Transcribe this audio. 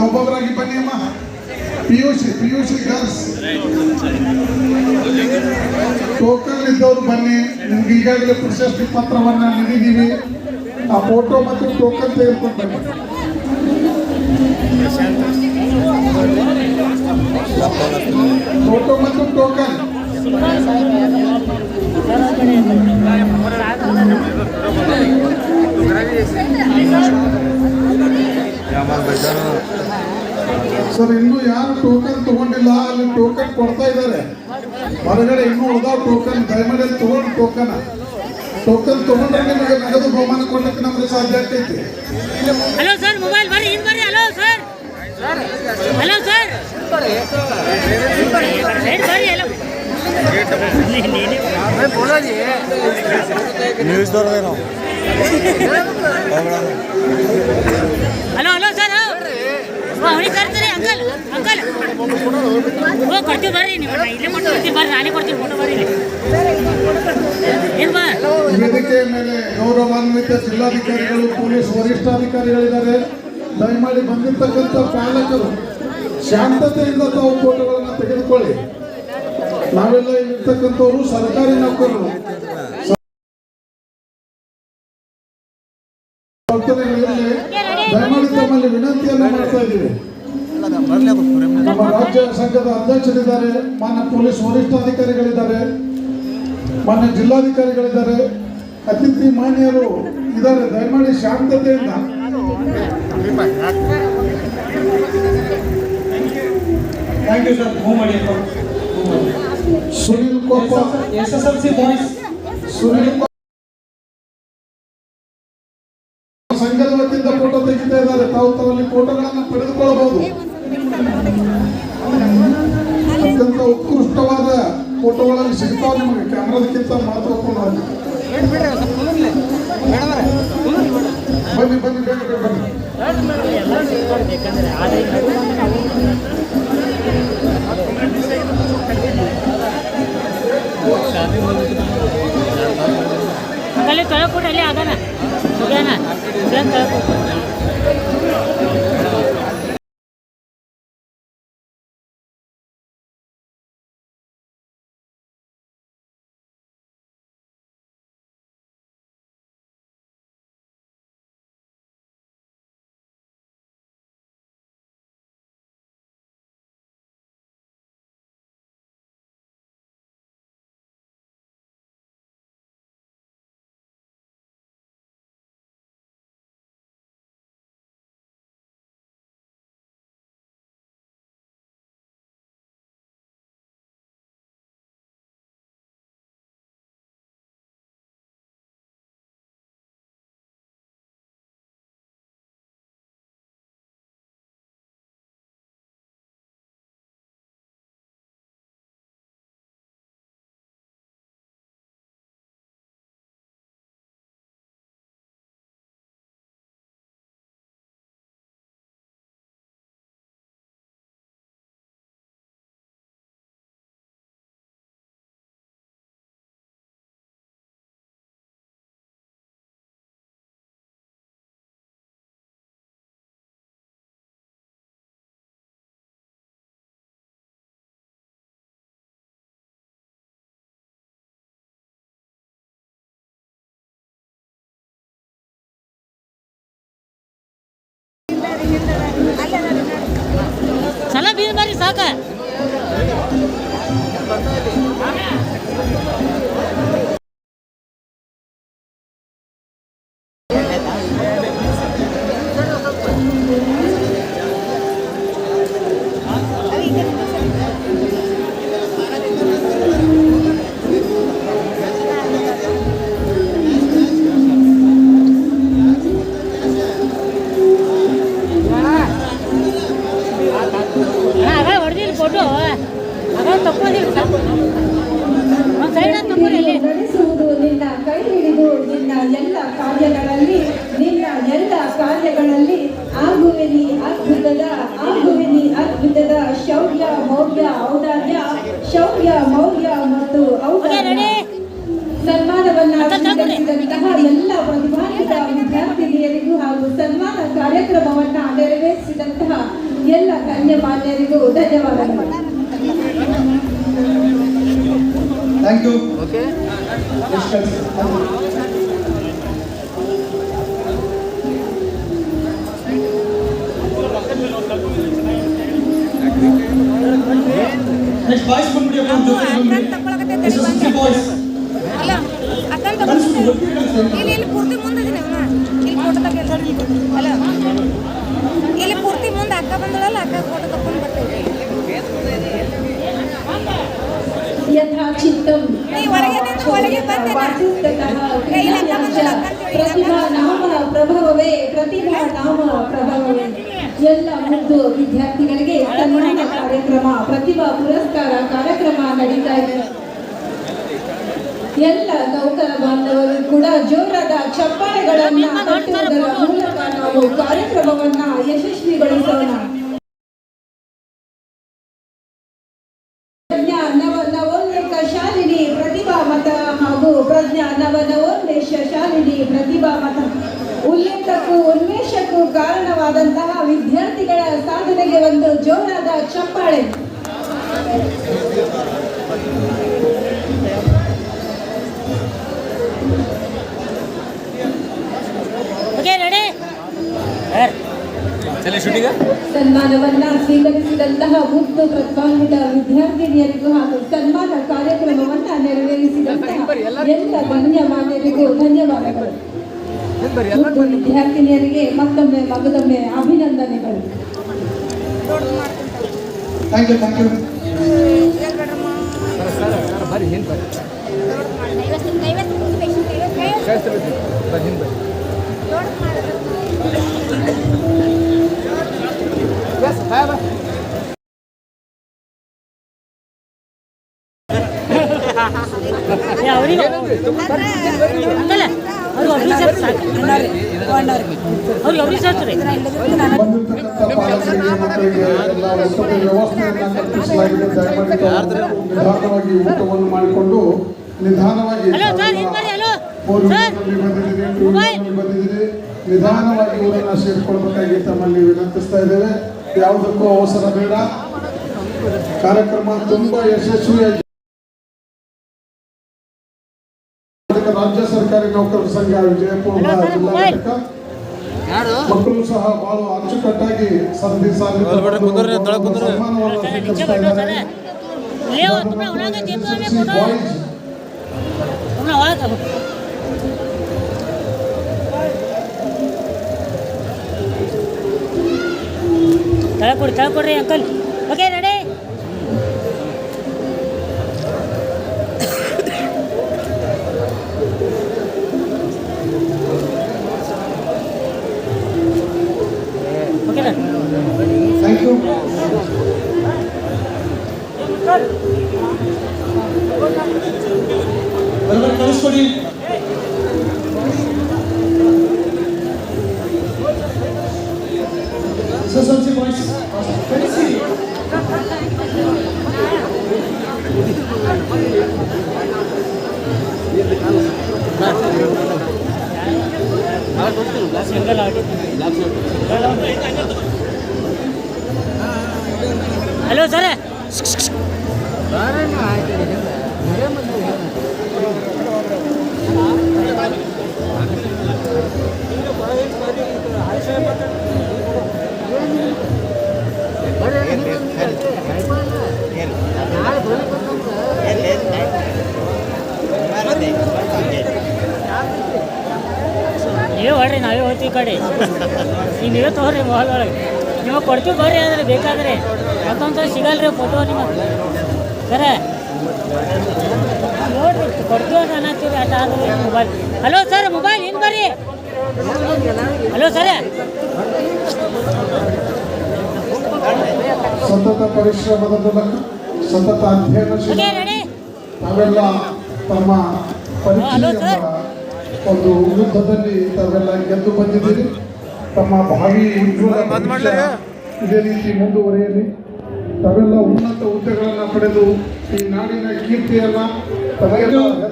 ಒಬ್ಬೊಬ್ಬರಾಗಿ ಬನ್ನಿ ಅಮ್ಮ P U C P U C girls token ಇದ್ದವರು ಬನ್ನಿ ನಿಮ್ಗೆ ಈಗಾಗಲೇ ಪ್ರಶಸ್ತಿ ಪತ್ರವನ್ನ ನೀಡಿದ್ದೀವಿ ಆ ಫೋಟೋ ಮತ್ತು ಟೋಕನ್ ತೆಗೆದುಕೊಂಡು ಬನ್ನಿ ಫೋಟೋ ಮತ್ತು ಟೋಕನ್ ಸರ್ ಇನ್ನು ಯಾರು ಟೋಕನ್ ತಗೊಂಡಿಲ್ಲ ಅಲ್ಲಿ ಟೋಕನ್ ಕೊಡ್ತಾ ಇದ್ದಾರೆ. ಹೊರಗಡೆ ಇನ್ನು ಉಳಿದ ಟೋಕನ್ ದಯಮಾಡಿ ಅಲ್ಲಿ ತಗೊಂಡು ಟೋಕನ್ ಟೋಕನ್ ತಗೊಂಡ್ರೆ ನಿಮಗೆ ನಗದು ಬಹುಮಾನ ಕೊಡ್ಲಿಕ್ಕೆ ನಮ್ಗೆ ಸಾಧ್ಯ ಆಗ್ತೈತಿ. ಹಲೋ ಸರ್ ಮೊಬೈಲ್ ಬರ್ರಿ ಹಿಂದ್ ಬರ್ರಿ. ಹಲೋ ಸರ್ ಹಲೋ ಸರ್ ಬರ್ರಿ ಹಲೋ ಹಲೋ ಹಲೋ ಸರ್ ಅವನಿಗೆ ಕರ್ತಾರೆ ಅಂಕಲ್ ಅಂಕಲ್. ಓ ಕೊಡ್ತೀವಿ ಬರ್ರಿ ನೀವು ಇಲ್ಲೇ ಕೊಡ್ತೀವಿ ಬರ್ರಿ ನಾನೇ ಕೊಡ್ತೀನಿ ಫೋಟೋ ಬರ್ರಿ ಇಲ್ಲಿ. ಏನ್ ಬಾ? ವೇದಿಕೆಯ ಮೇಲೆ ಗೌರವಾನ್ವಿತ ಜಿಲ್ಲಾಧಿಕಾರಿಗಳು ಪೊಲೀಸ್ ವರಿಷ್ಠಾಧಿಕಾರಿಗಳಿದ್ದಾರೆ. ದಯಮಾಡಿ ಬಂದಿರ್ತಕ್ಕಂಥ ಪಾಲಕರು ಶಾಂತತೆಯಿಂದ ತಾವು ಫೋಟೋಗಳನ್ನು ತೆಗೆದುಕೊಳ್ಳಿ. ನಾವೆಲ್ಲ ಇರ್ತಕ್ಕಂಥವ್ರು ಸರ್ಕಾರಿ ನೌಕರರು. ದಯಮಾಡಿ ತಮ್ಮಲ್ಲಿ ವಿನಂತಿಯನ್ನು ಮಾಡ್ತಾ ಇದ್ದೀವಿ. ನಮ್ಮ ರಾಜ್ಯ ಸಂಘದ ಅಧ್ಯಕ್ಷರಿದ್ದಾರೆ, ಮಾನ್ಯ ಪೊಲೀಸ್ ವರಿಷ್ಠಾಧಿಕಾರಿಗಳಿದ್ದಾರೆ, ಮಾನ್ಯ ಜಿಲ್ಲಾಧಿಕಾರಿಗಳಿದ್ದಾರೆ. ಅತಿಥಿ ಮಾನ್ಯರು ಇದ್ದಾರೆ, ದಯಮಾಡಿ ಶಾಂತತೆಯಿಂದ. ಥ್ಯಾಂಕ್ ಯು ಸರ್ ಹೂ ಮಾಡಿ Sunil Koppa S S L C boys Sunil ಸಂಘದ ವತಿಯಿಂದ ಫೋಟೋ ತಾವು ತಮ್ಮಲ್ಲಿ ಫೋಟೋಗಳನ್ನು ಪಡೆದುಕೊಳ್ಳಬಹುದು. ಅತ್ಯಂತ ಉತ್ಕೃಷ್ಟವಾದ ಫೋಟೋಗಳಲ್ಲಿ ಸಿಗ್ತಾವೆ ನಿಮಗೆ. ಕ್ಯಾಮ್ರಾದಕ್ಕಿಂತ ಮಹತ್ವಪೂರ್ಣವಾಗಿ ಬನ್ನಿ ಬನ್ನಿ ಬೇಗ ಬನ್ನಿ. ಅಂಕಲ್ ತೊಳಗೆ ಕೊಟ್ಟು ಅಲ್ಲೇ ಅದಾನ ಹೋಗ್ಯಾನ ಹೋಗ್ಯಾನ ತೊಳಗೆ ಕೊಟ್ಟು ಚಲೋ ಬೀಸ್ ಬರ್ರಿ ಸಾಕ ನಡೆಸುವುದು ನಿನ್ನ ಕೈ ಹಿಡಿದು ನಿನ್ನ ಎಲ್ಲ ಕಾರ್ಯಗಳಲ್ಲಿ ನಿನ್ನ ಎಲ್ಲ ಕಾರ್ಯಗಳಲ್ಲಿ ಆಗುವೆ ನೀ ಅದ್ಭುತದ ಆಗುವೆ ನೀ ಅದ್ಭುತದ ಶೌರ್ಯ ಮೌಲ್ಯ ಔದಾರ್ಯ ಶೌರ್ಯ ಮೌಲ್ಯ ಮತ್ತು ಔದಾರ್ಯ. ಸನ್ಮಾನವನ್ನು ಎಲ್ಲ ಪ್ರತಿಭಾನ್ವಿತ ವಿದ್ಯಾರ್ಥಿನಿಯರಿಗೂ ಹಾಗೂ ಸನ್ಮಾನ ಕಾರ್ಯಕ್ರಮವನ್ನ ನೆರವೇರಿಸಿದಂತಹ ಎಲ್ಲ ಗಣ್ಯಮಾನ್ಯರಿಗೂ ಧನ್ಯವಾದಗಳು. ಇಲ್ಲಿ ಇಲ್ಲಿ ಪೂರ್ತಿ ಮುಂದಿದ್ದೀನಿ ಅವನ. ಇಲ್ಲಿ ಫೋಟೋ ತೆಗಿಯಲ್ಲ ಅಲ್ಲ ಇಲ್ಲಿ ಪೂರ್ತಿ ಮುಂದೆ ಅಕ್ಕ ಬಂದಳಲ್ಲ ಅಕ್ಕ ಫೋಟೋ ತಗೊಂಡು ಬರ್ತೇವೆ ಬಂದೆ ಪ್ರತಿಭಾ ನಾಮ ಪ್ರಭವವೇ ಪ್ರತಿಭಾ ನಾಮ ಪ್ರಭವವೇ. ಎಲ್ಲ ಮುದ್ದು ವಿದ್ಯಾರ್ಥಿಗಳಿಗೆ ಸನ್ಮಾನ ಕಾರ್ಯಕ್ರಮ ಪ್ರತಿಭಾ ಪುರಸ್ಕಾರ ಕಾರ್ಯಕ್ರಮ ನಡೀತಾ ಇದೆ. ಎಲ್ಲ ನೌಕರ ಬಾಂಧವರು ಕೂಡ ಜೋರಾದ ಚಪ್ಪಾಳೆಗಳನ್ನು ಕಟ್ಟುವುದರ ಮೂಲಕ ನಾವು ಕಾರ್ಯಕ್ರಮವನ್ನ ಯಶಸ್ವಿಗೊಳಿಸೋಣ. ಪ್ರಜ್ಞಾ ನವ ನವೋನ್ಮೇಷ ಶಾಲಿನಿ ಪ್ರತಿಭಾ ಮತ ಹಾಗೂ ಪ್ರಜ್ಞಾ ನವ ನವೋನ್ಮೇಷ ಶಾಲಿನಿ ಪ್ರತಿಭಾ ಮತ ಉಲ್ಲೇಖಕ್ಕೂ ಉನ್ಮೇಷಕ್ಕೂ ಕಾರಣವಾದಂತಹ ವಿದ್ಯಾರ್ಥಿಗಳ ಸಾಧನೆಗೆ ಒಂದು ಜೋರಾದ ಚಪ್ಪಾಳೆ. ಸನ್ಮಾನವನ್ನ ಸ್ವೀಕರಿಸಿದಂತಹ ಮುಕ್ತ ಪ್ರತಿಭಾನ್ವಿತ ವಿದ್ಯಾರ್ಥಿನಿಯರಿಗೂ ಹಾಗೂ ಸನ್ಮಾನ ಕಾರ್ಯಕ್ರಮವನ್ನ ನೆರವೇರಿಸಿದಂತಹ ಎಲ್ಲ ಗಣ್ಯಮಾನ್ಯರಿಗೂ ಧನ್ಯವಾದಗಳು. ಮುದ್ದು ವಿದ್ಯಾರ್ಥಿನಿಯರಿಗೆ ಮತ್ತೊಮ್ಮೆ ಮಗದೊಮ್ಮೆ ಅಭಿನಂದನೆಗಳು ಥ್ಯಾಂಕ್ ಯು ಥ್ಯಾಂಕ್ ಯು ಏ, ಅವ್ರಿಗೆ. ಅಂಕಲ್ ಅವ್ರಿಗೆ. ಒಬ್ರಿಗೆ ಸೇರ್ಸಿ ಸಾಕು ಅವ್ರಿಗೆ ನಿಧಾನವಾಗಿ ಊಟವನ್ನು ಮಾಡಿಕೊಂಡು ನಿಧಾನವಾಗಿ ಬಂದಿದ್ದೀರಿ ನಿಧಾನವಾಗಿ ಊರನ್ನು ಸೇರಿಕೊಳ್ಬೇಕಾಗಿ ತಮ್ಮಲ್ಲಿ ವಿನಂತಿಸ್ತಾ ಇದ್ದೇವೆ. ಯಾವುದಕ್ಕೂ ಅವಸರ ಬೇಡ. ಕಾರ್ಯಕ್ರಮ ತುಂಬಾ ಯಶಸ್ವಿಯಾಗಿ ಕರ್ನಾಟಕ ರಾಜ್ಯ ಸರ್ಕಾರಿ ನೌಕರರ ಸಂಘ ವಿಜಯಪುರ ಜಿಲ್ಲಾ ಘಟಕ. ಮಕ್ಕಳು ಸಹ ಬಹಳ ಅಚ್ಚುಕಟ್ಟಾಗಿ ಸಂಧಿ ಒಳಗೆ ತಳ ಕೊಡಿ ತಳ ಕೊಡ್ರಿ ಅಂಕಲ್. ಓಕೆ ರೆಡಿ ಕಳಿಸ್ಕೊಡಿ S S L C boys ಕಳಿಸಿ ಸಿಂಗಲ್ ಆಡಿ ಹಲೋ ಸರ್ ನೀವೇ ಹೊಡ್ರಿ ನಾವೇ ಹೋಗ್ತೀವಿ ಈ ಕಡೆ ಈಗ ನೀವೇ ತೊಗೊಳ್ರಿ ಮೊಬೈಲ್ ಒಳಗೆ ನಿಮಗೆ ಕೊಡ್ತೀವಿ ಬರ್ರಿ ಆದರೆ ಬೇಕಾದ್ರೆ ಮತ್ತೊಂದು ಸಲ ಸಿಗಲ್ರಿ ಫೋಟೋ ನಿಮಗೆ ಸರ ನೋಡ್ರಿ ಕೊಡ್ತೀವಿ ಅನ್ನತ್ತೀವಿ ಆಟ ಆದ್ರೆ ಮೊಬೈಲ್ ಹಲೋ ಸರ್ ಮೊಬೈಲ್ ಹಿಂಗೆ ಬರ್ರಿ. ಹಲೋ ಸರ್ ಸತತ ಪರಿಶ್ರಮದ ಮೂಲಕ ಸತತ ಅಧ್ಯಯನ ತಾವೆಲ್ಲ ತಮ್ಮ ಪರೀಕ್ಷೆ ಹಲೋ ಸರ್. ಒಂದು ಯುದ್ಧದಲ್ಲಿ ತಾವೆಲ್ಲ ಗೆದ್ದು ಬಂದಿದ್ದೀರಿ. ತಮ್ಮ ಭಾವಿ ಉಜ್ವಲ ಇದೇ ರೀತಿ ಮುಂದುವರಿಯಲಿ. ತಾವೆಲ್ಲ ಉನ್ನತ ಹುದ್ದೆಗಳನ್ನು ಪಡೆದು ಈ ನಾಡಿನ ಕೀರ್ತಿಯನ್ನ